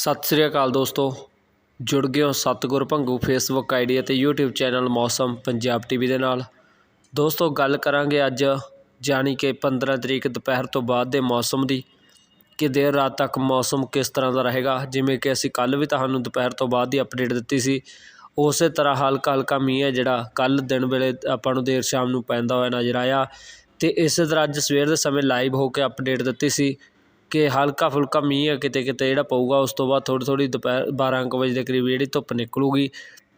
ਸਤਿ ਸ੍ਰੀ ਅਕਾਲ ਦੋਸਤੋ। ਜੁੜ ਗਏ ਹੋ ਸਤਿਗੁਰ ਭੰਗੂ ਫੇਸਬੁੱਕ ਆਈਡੀ ਅਤੇ YouTube channel Mausam Punjab TV ਦੇ ਨਾਲ। ਦੋਸਤੋ, ਗੱਲ ਕਰਾਂਗੇ ਅੱਜ ਜਾਣੀ ਕਿ 15 ਤਰੀਕ ਦੁਪਹਿਰ ਤੋਂ ਬਾਅਦ ਦੇ ਮੌਸਮ ਦੀ। ਕਿ ਦੇਰ ਰਾਤ ਤੱਕ ਮੌਸਮ ਕਿਸ ਤਰ੍ਹਾਂ ਦਾ ਰਹੇਗਾ? ਜਿਵੇਂ ਕਿ ਅਸੀਂ ਕੱਲ ਵੀ ਤੁਹਾਨੂੰ ਦੁਪਹਿਰ ਤੋਂ ਬਾਅਦ ਦੀ ਅਪਡੇਟ ਦਿੱਤੀ ਸੀ। ਉਸੇ ਤਰ੍ਹਾਂ ਹਲਕਾ ਹਲਕਾ ਮੀਂਹ ਹੈ ਜਿਹੜਾ ਕੱਲ ਦਿਨ ਵੇਲੇ ਆਪਾਂ ਨੂੰ ਦੇਰ ਸ਼ਾਮ ਨੂੰ ਪੈਂਦਾ ਹੋਇਆ ਨਜ਼ਰ ਆਇਆ। ਤੇ ਇਸੇ ਤਰ੍ਹਾਂ ਅੱਜ ਸਵੇਰ ਦੇ ਸਮੇਂ ਲਾਈਵ ਹੋ ਕੇ ਅਪਡੇਟ ਦਿੱਤੀ ਸੀ। ਕਿ ਹਲਕਾ ਫੁਲਕਾ ਮੀਂਹ ਆ, ਕਿਤੇ ਕਿਤੇ ਜਿਹੜਾ ਪਊਗਾ, ਉਸ ਤੋਂ ਬਾਅਦ ਥੋੜ੍ਹੀ ਥੋੜ੍ਹੀ ਦੁਪਹਿਰ 12 ਕੁ ਵਜੇ ਦੇ ਕਰੀਬ ਜਿਹੜੀ ਧੁੱਪ ਨਿਕਲੂਗੀ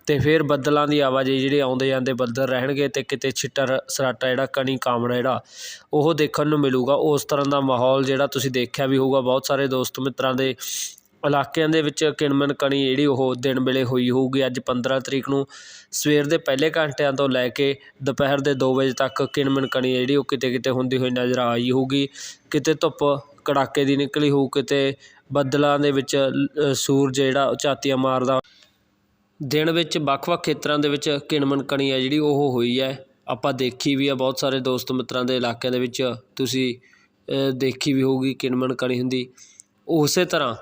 ਅਤੇ ਫਿਰ ਬੱਦਲਾਂ ਦੀ ਆਵਾਜਾਈ ਜਿਹੜੀ ਆਉਂਦੇ ਜਾਂਦੇ ਬੱਦਲ ਰਹਿਣਗੇ ਅਤੇ ਕਿਤੇ ਛਿੱਟਰ ਸਰਾਟਾ ਜਿਹੜਾ ਕਣੀ ਕਾਮੜਾ ਜਿਹੜਾ ਉਹ ਦੇਖਣ ਨੂੰ ਮਿਲੂਗਾ। ਉਸ ਤਰ੍ਹਾਂ ਦਾ ਮਾਹੌਲ ਜਿਹੜਾ ਤੁਸੀਂ ਦੇਖਿਆ ਵੀ ਹੋਊਗਾ। ਬਹੁਤ ਸਾਰੇ ਦੋਸਤ ਮਿੱਤਰਾਂ ਦੇ ਇਲਾਕਿਆਂ ਦੇ ਵਿੱਚ ਕਿਣਮਣ ਕਣੀ ਜਿਹੜੀ ਉਹ ਦਿਨ ਵੇਲੇ ਹੋਈ ਹੋਊਗੀ ਅੱਜ 15 ਤਰੀਕ ਨੂੰ। ਸਵੇਰ ਦੇ ਪਹਿਲੇ ਘੰਟਿਆਂ ਤੋਂ ਲੈ ਕੇ ਦੁਪਹਿਰ ਦੇ ਦੋ ਵਜੇ ਤੱਕ ਕਿਣਮਣ ਕਣੀ ਜਿਹੜੀ ਉਹ ਕਿਤੇ ਕਿਤੇ ਹੁੰਦੀ ਹੋਈ ਨਜ਼ਰ ਆਈ ਹੋਊਗੀ। ਕਿਤੇ ਧੁੱਪ ਕੜਾਕੇ ਦੀ ਨਿਕਲੀ ਹੋਊ, ਕਿਤੇ ਬੱਦਲਾਂ ਦੇ ਵਿੱਚ ਸੂਰਜ ਜਿਹੜਾ ਉਹ ਝਾਤੀਆਂ ਮਾਰਦਾ। ਦਿਨ ਵਿੱਚ ਵੱਖ-ਵੱਖ ਖੇਤਰਾਂ ਦੇ ਵਿੱਚ ਕਿਣਮਣ ਕਣੀ ਹੈ ਜਿਹੜੀ ਉਹ ਹੋਈ ਹੈ। ਆਪਾਂ ਦੇਖੀ ਵੀ ਆ ਬਹੁਤ ਸਾਰੇ ਦੋਸਤ ਮਿੱਤਰਾਂ ਦੇ ਇਲਾਕਿਆਂ ਦੇ ਵਿੱਚ ਤੁਸੀਂ ਦੇਖੀ ਵੀ ਹੋਊਗੀ ਕਿਣਮਣ ਕਣੀ ਹੁੰਦੀ। ਉਸੇ ਤਰ੍ਹਾਂ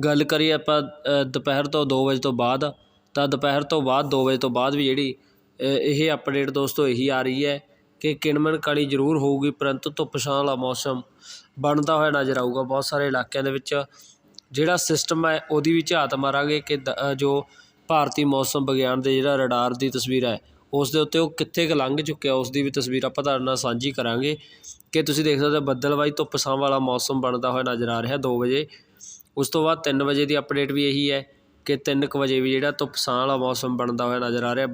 ਗੱਲ ਕਰੀਏ ਆਪਾਂ ਦੁਪਹਿਰ ਤੋਂ ਦੋ ਵਜੇ ਤੋਂ ਬਾਅਦ, ਤਾਂ ਦੁਪਹਿਰ ਤੋਂ ਬਾਅਦ, ਦੋ ਵਜੇ ਤੋਂ ਬਾਅਦ ਵੀ ਜਿਹੜੀ ਇਹ ਅਪਡੇਟ ਦੋਸਤੋ ਇਹੀ ਆ ਰਹੀ ਹੈ ਕਿ ਕਿਣਮਣ ਕਣੀ ਜ਼ਰੂਰ ਹੋਊਗੀ, ਪਰੰਤੂ ਧੁੱਪ ਛਾਂ ਵਾਲਾ ਮੌਸਮ ਬਣਦਾ ਹੋਇਆ ਨਜ਼ਰ ਆਊਗਾ ਬਹੁਤ ਸਾਰੇ ਇਲਾਕਿਆਂ ਦੇ ਵਿੱਚ। ਜਿਹੜਾ ਸਿਸਟਮ ਹੈ, ਉਹਦੀ ਵੀ ਝਾਤ ਮਾਰਾਂਗੇ ਕਿ ਦ- ਜੋ ਭਾਰਤੀ ਮੌਸਮ ਵਿਗਿਆਨ ਦੇ ਜਿਹੜਾ ਰਡਾਰ ਦੀ ਤਸਵੀਰ ਹੈ, ਉਸ ਦੇ ਉੱਤੇ ਉਹ ਕਿੱਥੇ ਕੁ ਲੰਘ ਚੁੱਕਿਆ, ਉਸ ਦੀ ਵੀ ਤਸਵੀਰ ਆਪਾਂ ਤੁਹਾਡੇ ਨਾਲ ਸਾਂਝੀ ਕਰਾਂਗੇ। ਕਿ ਤੁਸੀਂ ਦੇਖ ਸਕਦੇ ਹੋ, ਬੱਦਲਵਾਈ ਧੁੱਪ ਛਾਂ ਵਾਲਾ ਮੌਸਮ ਬਣਦਾ ਹੋਇਆ ਨਜ਼ਰ ਆ ਰਿਹਾ 2 ਵਜੇ। ਉਸ ਤੋਂ ਬਾਅਦ ਤਿੰਨ ਵਜੇ ਦੀ ਅਪਡੇਟ ਵੀ ਇਹੀ ਹੈ ਕਿ ਤਿੰਨ ਕੁ ਵਜੇ ਵੀ ਜਿਹੜਾ ਧੁੱਪ ਛਾਂ ਵਾਲਾ ਮੌਸਮ ਬਣਦਾ ਹੋਇਆ ਨਜ਼ਰ ਆ ਰਿਹਾ।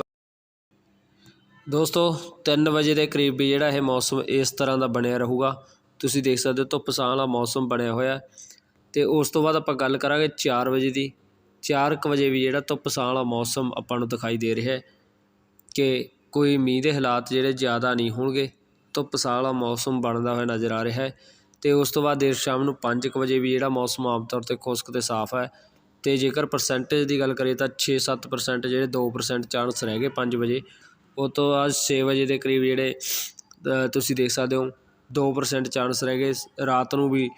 ਦੋਸਤੋ 3 ਵਜੇ ਦੇ ਕਰੀਬ ਵੀ ਜਿਹੜਾ ਇਹ ਮੌਸਮ ਇਸ ਤਰ੍ਹਾਂ ਦਾ ਬਣਿਆ ਰਹੂਗਾ। ਤੁਸੀਂ ਦੇਖ ਸਕਦੇ ਹੋ ਧੁੱਪ ਛਾਂ ਵਾਲਾ ਮੌਸਮ ਬਣਿਆ ਹੋਇਆ। ਤੇ ਉਸ ਤੋਂ ਬਾਅਦ ਆਪਾਂ ਗੱਲ ਕਰਾਂਗੇ 4 ਵਜੇ ਦੀ। 4 ਕੁ ਵਜੇ ਵੀ ਜਿਹੜਾ ਧੁੱਪ ਛਾਂ ਵਾਲਾ ਮੌਸਮ ਆਪਾਂ ਨੂੰ ਦਿਖਾਈ ਦੇ ਰਿਹਾ ਹੈ ਕਿ ਕੋਈ ਮੀਂਹ ਦੇ ਹਾਲਾਤ ਜਿਹੜੇ ਜ਼ਿਆਦਾ ਨਹੀਂ ਹੋਣਗੇ। ਧੁੱਪ ਛਾਂ ਵਾਲਾ ਮੌਸਮ ਬਣਦਾ ਹੋਇਆ ਨਜ਼ਰ ਆ ਰਿਹਾ ਹੈ। ਅਤੇ ਉਸ ਤੋਂ ਬਾਅਦ ਦੇਰ ਸ਼ਾਮ ਨੂੰ ਪੰਜ ਕੁ ਵਜੇ ਵੀ ਜਿਹੜਾ ਮੌਸਮ ਆਮ ਤੌਰ ਤੇ ਖੁਸ਼ਕ ਅਤੇ ਸਾਫ਼ ਹੈ ਅਤੇ ਜੇਕਰ ਪਰਸੈਂਟੇਜ ਦੀ ਗੱਲ ਕਰੀਏ ਤਾਂ 6-7% ਜਿਹੜੇ 2% ਚਾਂਸ ਰਹਿ ਗਏ ਪੰਜ ਵਜੇ, ਉਹ ਤੋਂ ਬਾਅਦ ਛੇ ਵਜੇ ਦੇ ਕਰੀਬ ਜਿਹੜੇ ਤੁਸੀਂ ਦੇਖ ਸਕਦੇ ਹੋ 2% ਚਾਂਸ ਰਹਿ ਗਏ, ਰਾਤ ਨੂੰ ਵੀ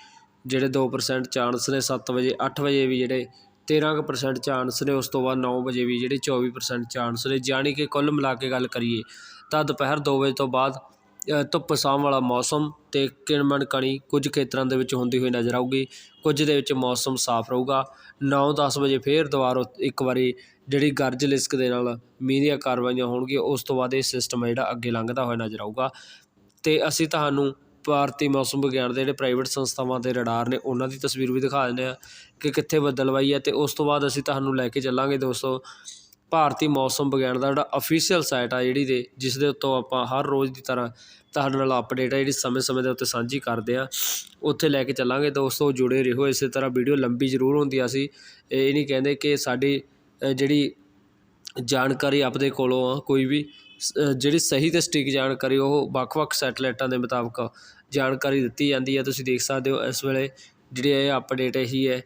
ਜਿਹੜੇ 2% ਚਾਂਸ ਨੇ ਸੱਤ ਵਜੇ, ਅੱਠ ਵਜੇ ਵੀ ਜਿਹੜੇ 13% ਚਾਂਸ ਨੇ, ਉਸ ਤੋਂ ਬਾਅਦ ਨੌ ਵਜੇ ਵੀ ਜਿਹੜੇ 24% ਚਾਂਸ ਨੇ, ਜਾਣੀ ਕਿ ਕੁੱਲ ਮਿਲਾ ਕੇ ਗੱਲ ਕਰੀਏ ਤਾਂ ਦੁਪਹਿਰ ਦੋ ਵਜੇ ਤੋਂ ਬਾਅਦ ਧੁੱਪ ਛਾਂ ਵਾਲਾ ਮੌਸਮ ਅਤੇ ਕਿਣਮਣ ਕਣੀ ਕੁਝ ਖੇਤਰਾਂ ਦੇ ਵਿੱਚ ਹੁੰਦੀ ਹੋਈ ਨਜ਼ਰ ਆਊਗੀ। ਕੁਝ ਦੇ ਵਿੱਚ ਮੌਸਮ ਸਾਫ਼ ਰਹੂਗਾ। ਨੌ ਦਸ ਵਜੇ ਫਿਰ ਦੁਬਾਰਾ ਇੱਕ ਵਾਰੀ ਜਿਹੜੀ ਗਰਜ ਲਿਸਕ ਦੇ ਨਾਲ ਮੀਂਹ ਦੀਆਂ ਕਾਰਵਾਈਆਂ ਹੋਣਗੀਆਂ, ਉਸ ਤੋਂ ਬਾਅਦ ਇਹ ਸਿਸਟਮ ਹੈ ਜਿਹੜਾ ਅੱਗੇ ਲੰਘਦਾ ਹੋਇਆ ਨਜ਼ਰ ਆਊਗਾ। ਅਤੇ ਅਸੀਂ ਤੁਹਾਨੂੰ ਭਾਰਤੀ ਮੌਸਮ ਵਿਗਿਆਨ ਦੇ ਜਿਹੜੇ ਪ੍ਰਾਈਵੇਟ ਸੰਸਥਾਵਾਂ ਦੇ ਰਡਾਰ ਨੇ, ਉਹਨਾਂ ਦੀ ਤਸਵੀਰ ਵੀ ਦਿਖਾ ਦਿੰਦੇ ਹਾਂ ਕਿ ਕਿੱਥੇ ਬੱਦਲਵਾਈ ਹੈ ਅਤੇ ਉਸ ਤੋਂ ਬਾਅਦ ਅਸੀਂ ਤੁਹਾਨੂੰ ਲੈ ਕੇ ਚੱਲਾਂਗੇ ਦੋਸਤੋ। ਭਾਰਤੀ ਮੌਸਮ ਵਿਗਿਆਨ ਦਾ ਜਿਹੜਾ ਅਫੀਸ਼ੀਅਲ ਸਾਈਟ ਆ ਜਿਹੜੀ ਦੇ ਜਿਸ ਦੇ ਉੱਤੋਂ ਆਪਾਂ ਹਰ ਰੋਜ਼ ਦੀ ਤਰ੍ਹਾਂ ਤੁਹਾਡੇ ਨਾਲ ਅਪਡੇਟ ਆ ਜਿਹੜੀ ਸਮੇਂ-ਸਮੇਂ ਦੇ ਉੱਤੇ ਸਾਂਝੀ ਕਰਦੇ ਆ। ਉੱਥੇ ਲੈ ਕੇ ਚੱਲਾਂਗੇ ਦੋਸਤੋ, ਜੁੜੇ ਰਹੋ, ਇਸੇ ਤਰ੍ਹਾਂ ਵੀਡੀਓ ਲੰਬੀ ਜ਼ਰੂਰ ਹੁੰਦੀ ਆ ਅਸੀਂ। ਇਹ ਨਹੀਂ ਕਹਿੰਦੇ ਕਿ ਸਾਡੀ ਜਿਹੜੀ ਜਾਣਕਾਰੀ ਆਪਦੇ ਕੋਲੋਂ ਆ, ਕੋਈ ਵੀ ਜਿਹੜੀ ਸਹੀ ਤੇ ਸਟਿਕ ਜਾਣਕਾਰੀ, ਉਹ ਵੱਖ-ਵੱਖ ਸੈਟਲਾਈਟਾਂ ਦੇ ਮੁਤਾਬਕ ਜਾਣਕਾਰੀ ਦਿੱਤੀ ਜਾਂਦੀ ਹੈ ਤੁਸੀਂ ਦੇਖ ਸਕਦੇ ਹੋ ਇਸ ਵੇਲੇ ਜਿਹੜੀ ਇਹ ਅਪਡੇਟ ਇਹੀ ਹੈ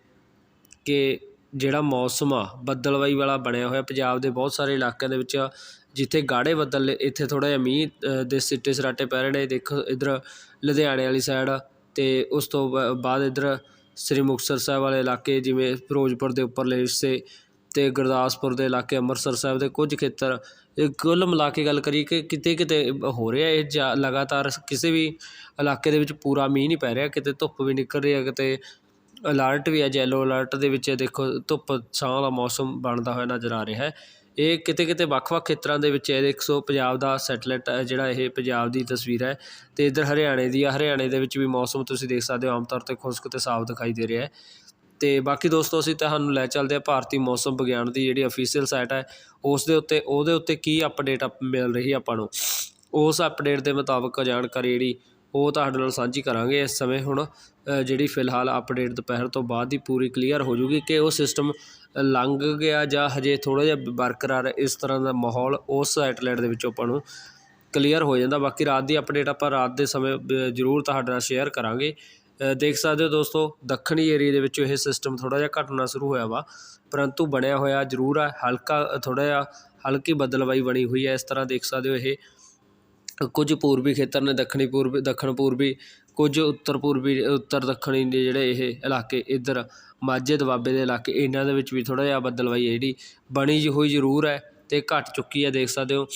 ਕਿ ਜਿਹੜਾ ਮੌਸਮ ਆ, ਬੱਦਲਵਾਈ ਵਾਲਾ ਬਣਿਆ ਹੋਇਆ ਪੰਜਾਬ ਦੇ ਬਹੁਤ ਸਾਰੇ ਇਲਾਕਿਆਂ ਦੇ ਵਿੱਚ, ਜਿੱਥੇ ਗਾੜੇ ਬੱਦਲ ਨੇ ਇੱਥੇ ਥੋੜ੍ਹਾ ਜਿਹਾ ਮੀਂਹ ਦੇ ਸਿੱਟੇ ਸਰਾਟੇ ਪੈ ਰਹੇ ਨੇ, ਦੇਖੋ ਇੱਧਰ ਲੁਧਿਆਣੇ ਵਾਲੀ ਸਾਈਡ ਅਤੇ ਉਸ ਤੋਂ ਬਾ- ਬਾਅਦ ਇੱਧਰ ਸ੍ਰੀ ਮੁਕਤਸਰ ਸਾਹਿਬ ਵਾਲੇ ਇਲਾਕੇ, ਜਿਵੇਂ ਫਿਰੋਜ਼ਪੁਰ ਦੇ ਉੱਪਰਲੇ ਹਿੱਸੇ ਅਤੇ ਗੁਰਦਾਸਪੁਰ ਦੇ ਇਲਾਕੇ, ਅੰਮ੍ਰਿਤਸਰ ਸਾਹਿਬ ਦੇ ਕੁਝ ਖੇਤਰ, ਇਹ ਕੁੱਲ ਮਿਲਾ ਕੇ ਗੱਲ ਕਰੀਏ ਕਿ ਕਿਤੇ ਕਿਤੇ ਹੋ ਰਿਹਾ ਇਹ ਜਾ- ਲਗਾਤਾਰ ਕਿਸੇ ਵੀ ਇਲਾਕੇ ਦੇ ਵਿੱਚ ਪੂਰਾ ਮੀਂਹ ਨਹੀਂ ਪੈ ਰਿਹਾ, ਕਿਤੇ ਧੁੱਪ ਵੀ ਨਿਕਲ ਰਹੀ ਹੈ, ਕਿਤੇ ਅਲਰਟ ਵੀ ਹੈ ਜੈਲੋ ਅਲਰਟ ਦੇ ਵਿੱਚ ਦੇਖੋ, ਧੁੱਪ ਛਾਂ ਵਾਲਾ ਮੌਸਮ ਬਣਦਾ ਹੋਇਆ ਨਜ਼ਰ ਆ ਰਿਹਾ ਹੈ। ਇਹ ਕਿਤੇ ਕਿਤੇ ਵੱਖ-ਵੱਖ ਖੇਤਰਾਂ ਦੇ ਵਿੱਚ ਇਹ ਦੇਖ ਸੋ ਪੰਜਾਬ ਦਾ ਸੈਟਲਾਈਟ ਜਿਹੜਾ ਇਹ ਪੰਜਾਬ ਦੀ ਤਸਵੀਰ ਹੈ। ਤੇ ਇਧਰ ਹਰਿਆਣੇ ਦੀ ਆ, ਹਰਿਆਣੇ ਦੇ ਵਿੱਚ ਵੀ ਮੌਸਮ ਤੁਸੀਂ ਦੇਖ ਸਕਦੇ ਹੋ, ਆਮ ਤੌਰ ਤੇ ਖੁਸ਼ਕ ਤੇ ਸਾਫ਼ ਦਿਖਾਈ ਦੇ ਰਿਹਾ ਹੈ। ਤੇ ਬਾਕੀ ਦੋਸਤੋ, ਅਸੀਂ ਤੁਹਾਨੂੰ ਲੈ ਚੱਲਦੇ ਹਾਂ ਭਾਰਤੀ ਮੌਸਮ ਵਿਗਿਆਨ ਦੀ ਜਿਹੜੀ ਅਫੀਸ਼ੀਅਲ ਸਾਈਟ ਹੈ, ਉਸ ਦੇ ਉੱਤੇ, ਉਹਦੇ ਉੱਤੇ ਕੀ ਅਪਡੇਟ ਮਿਲ ਰਹੀ ਆਪਾਂ ਨੂੰ? ਉਸ ਅਪਡੇਟ ਦੇ ਮੁਤਾਬਕ ਜਾਣਕਾਰੀ ਜਿਹੜੀ ਉਹ ਤੁਹਾਡੇ ਨਾਲ ਸਾਂਝੀ ਕਰਾਂਗੇ ਇਸ ਸਮੇਂ ਹੁਣ ਜਿਹੜੀ ਫਿਲਹਾਲ ਅਪਡੇਟ ਦੁਪਹਿਰ ਤੋਂ ਬਾਅਦ ਹੀ ਪੂਰੀ ਕਲੀਅਰ ਹੋ ਜੂਗੀ ਕਿ ਉਹ ਸਿਸਟਮ ਲੰਘ ਗਿਆ ਜਾਂ ਹਜੇ ਥੋੜਾ ਜਿਹਾ ਬਰਕਰਾਰ ਇਸ ਤਰ੍ਹਾਂ ਦਾ ਮਾਹੌਲ ਉਸ ਸੈਟਲਾਈਟ ਦੇ ਵਿੱਚੋਂ ਆਪਾਂ ਨੂੰ ਕਲੀਅਰ ਹੋ ਜਾਂਦਾ। ਬਾਕੀ ਰਾਤ ਦੀ ਅਪਡੇਟ ਆਪਾਂ ਰਾਤ ਦੇ ਸਮੇਂ ਜ਼ਰੂਰ ਤੁਹਾਡੇ ਨਾਲ ਸ਼ੇਅਰ ਕਰਾਂਗੇ। ਦੇਖ ਸਕਦੇ ਹੋ ਦੋਸਤੋ, ਦੱਖਣੀ ਏਰੀਆ ਦੇ ਵਿੱਚ ਇਹ ਸਿਸਟਮ ਥੋੜਾ ਜਿਹਾ ਘਟਣਾ ਸ਼ੁਰੂ ਹੋਇਆ ਵਾ, ਪਰੰਤੂ ਬਣਿਆ ਹੋਇਆ ਜ਼ਰੂਰ ਹੈ, ਹਲਕਾ ਥੋੜਾ ਜਿਹਾ ਹਲਕੀ ਬਦਲਵਾਈ ਬਣੀ ਹੋਈ ਹੈ, ਇਸ ਤਰ੍ਹਾਂ ਦੇਖ ਸਕਦੇ ਹੋ ਇਹ। ਕੁਝ ਪੂਰਬੀ ਖੇਤਰ ਨੇ, ਦੱਖਣੀ ਪੂਰਬੀ, ਦੱਖਣ ਪੂਰਬੀ, ਕੁਝ ਉੱਤਰ ਪੂਰਬੀ, ਉੱਤਰ ਦੱਖਣੀ ਦੇ ਜਿਹੜੇ ਇਹ ਇਲਾਕੇ ਇੱਧਰ ਮਾਝੇ ਦੁਆਬੇ ਦੇ ਇਲਾਕੇ, ਇਹਨਾਂ ਦੇ ਵਿੱਚ ਵੀ ਥੋੜ੍ਹਾ ਜਿਹਾ ਬੱਦਲਵਾਈ ਹੈ ਜਿਹੜੀ, ਬਣੀ ਹੋਈ ਜ਼ਰੂਰ ਹੈ ਅਤੇ ਘਟ ਚੁੱਕੀ ਹੈ, ਦੇਖ ਸਕਦੇ ਹੋ,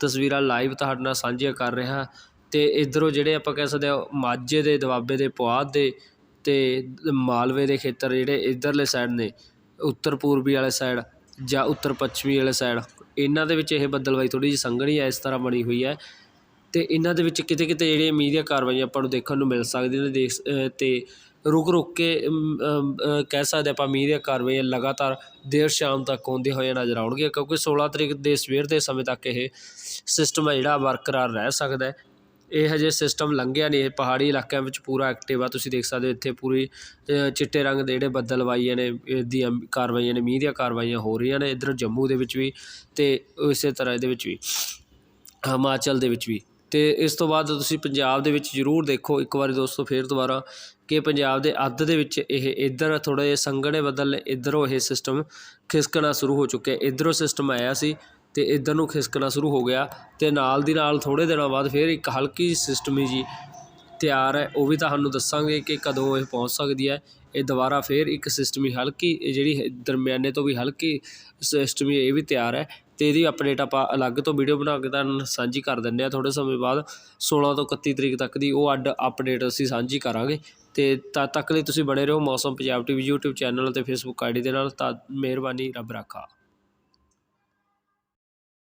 ਤਸਵੀਰਾਂ ਲਾਈਵ ਤੁਹਾਡੇ ਨਾਲ ਸਾਂਝੀਆਂ ਕਰ ਰਿਹਾ ਅਤੇ ਇੱਧਰੋਂ ਜਿਹੜੇ ਆਪਾਂ ਕਹਿ ਸਕਦੇ ਹਾਂ, ਮਾਝੇ ਦੇ ਦੁਆਬੇ ਦੇ, ਪੁਆਧ ਦੇ ਅਤੇ ਮਾਲਵੇ ਦੇ ਖੇਤਰ ਜਿਹੜੇ ਇੱਧਰਲੇ ਸਾਈਡ ਨੇ, ਉੱਤਰ ਪੂਰਬੀ ਵਾਲੇ ਸਾਈਡ ਜਾਂ ਉੱਤਰ ਪੱਛਮੀ ਵਾਲੇ ਸਾਈਡ ਇਹਨਾਂ ਦੇ ਵਿੱਚ ਇਹ ਬੱਦਲਵਾਈ ਥੋੜ੍ਹੀ ਜਿਹੀ ਸੰਘਣੀ ਹੈ, ਇਸ ਤਰ੍ਹਾਂ ਬਣੀ ਹੋਈ ਹੈ। ਅਤੇ ਇਹਨਾਂ ਦੇ ਵਿੱਚ ਕਿਤੇ ਕਿਤੇ ਜਿਹੜੀਆਂ ਮੀਂਹ ਦੀਆਂ ਕਾਰਵਾਈਆਂ ਆਪਾਂ ਨੂੰ ਦੇਖਣ ਨੂੰ ਮਿਲ ਸਕਦੀਆਂ ਨੇ, ਦੇਖ ਅਤੇ ਰੁਕ ਰੁਕ ਕੇ ਕਹਿ ਸਕਦੇ ਆਪਾਂ ਮੀਂਹ ਦੀਆਂ ਕਾਰਵਾਈਆਂ ਲਗਾਤਾਰ ਦੇਰ ਸ਼ਾਮ ਤੱਕ ਆਉਂਦੀਆਂ ਹੋਈਆਂ ਨਜ਼ਰ ਆਉਣਗੀਆਂ, ਕਿਉਂਕਿ 16 ਤਰੀਕ ਦੇ ਸਵੇਰ ਦੇ ਸਮੇਂ ਤੱਕ ਇਹ ਸਿਸਟਮ ਹੈ ਜਿਹੜਾ ਬਰਕਰਾਰ ਰਹਿ ਸਕਦਾ ਹੈ। ਇਹ ਹਜੇ ਸਿਸਟਮ ਲੰਘਿਆ ਨਹੀਂ, ਇਹ ਪਹਾੜੀ ਇਲਾਕਿਆਂ ਵਿੱਚ ਪੂਰਾ ਐਕਟਿਵ ਆ, ਤੁਸੀਂ ਦੇਖ ਸਕਦੇ ਹੋ ਇੱਥੇ ਪੂਰੀ ਚਿੱਟੇ ਰੰਗ ਦੇ ਜਿਹੜੇ ਬੱਦਲ ਵਾਈਆਂ ਨੇ, ਇਹਦੀਆਂ ਕਾਰਵਾਈਆਂ ਨੇ, ਮੀਂਹ ਦੀਆਂ ਕਾਰਵਾਈਆਂ ਹੋ ਰਹੀਆਂ ਨੇ ਇੱਧਰ ਜੰਮੂ ਦੇ ਵਿੱਚ ਵੀ ਅਤੇ ਇਸੇ ਤਰ੍ਹਾਂ ਇਹਦੇ ਵਿੱਚ ਵੀ, ਹਿਮਾਚਲ ਦੇ ਵਿੱਚ ਵੀ। ਅਤੇ ਇਸ ਤੋਂ ਬਾਅਦ ਤੁਸੀਂ ਪੰਜਾਬ ਦੇ ਵਿੱਚ ਜ਼ਰੂਰ ਦੇਖੋ, ਇੱਕ ਵਾਰੀ ਦੋਸਤੋ ਫਿਰ ਦੁਬਾਰਾ, ਕਿ ਪੰਜਾਬ ਦੇ ਅੱਧ ਦੇ ਵਿੱਚ ਇਹ ਇੱਧਰ ਥੋੜ੍ਹੇ ਜਿਹੇ ਸੰਘਣੇ ਬੱਦਲ ਨੇ, ਇੱਧਰੋਂ ਇਹ ਸਿਸਟਮ ਖਿਸਕਣਾ ਸ਼ੁਰੂ ਹੋ ਚੁੱਕਿਆ। ਇੱਧਰੋਂ ਸਿਸਟਮ ਆਇਆ ਸੀ ਅਤੇ ਇੱਧਰ ਨੂੰ ਖਿਸਕਣਾ ਸ਼ੁਰੂ ਹੋ ਗਿਆ ਅਤੇ ਨਾਲ ਦੀ ਨਾਲ ਥੋੜ੍ਹੇ ਦਿਨਾਂ ਬਾਅਦ ਫਿਰ ਇੱਕ ਹਲਕੀ ਸਿਸਟਮੀ ਜੀ ਤਿਆਰ ਹੈ। ਉਹ ਵੀ ਤੁਹਾਨੂੰ ਦੱਸਾਂਗੇ ਕਿ ਕਦੋਂ ਇਹ ਪਹੁੰਚ ਸਕਦੀ ਹੈ। ਇਹ ਦੁਬਾਰਾ ਫਿਰ ਇੱਕ ਸਿਸਟਮੀ ਹਲਕੀ, ਇਹ ਜਿਹੜੀ ਦਰਮਿਆਨੇ ਤੋਂ ਵੀ ਹਲਕੀ ਸਿਸਟਮੀ ਇਹ ਵੀ ਤਿਆਰ ਹੈ। ਅਤੇ ਇਹਦੀ ਅਪਡੇਟ ਆਪਾਂ ਅਲੱਗ ਤੋਂ ਵੀਡੀਓ ਬਣਾ ਕੇ ਤੁਹਾਨੂੰ ਸਾਂਝੀ ਕਰ ਦਿੰਦੇ ਹਾਂ ਥੋੜ੍ਹੇ ਸਮੇਂ ਬਾਅਦ 16 ਤੋਂ 31 ਤਰੀਕ ਤੱਕ ਦੀ ਉਹ ਅੱਡ ਅਪਡੇਟ ਅਸੀਂ ਸਾਂਝੀ ਕਰਾਂਗੇ। ਅਤੇ ਤਦ ਤੱਕ ਲਈ ਤੁਸੀਂ ਬਣੇ ਰਹੋ Mausam Punjab TV YouTube channel ਅਤੇ ਫੇਸਬੁੱਕ ਆਈਡੀ ਦੇ ਨਾਲ ਤਾਂ ਮਿਹਰਬਾਨੀ, ਰੱਬ ਰਾਖਾ।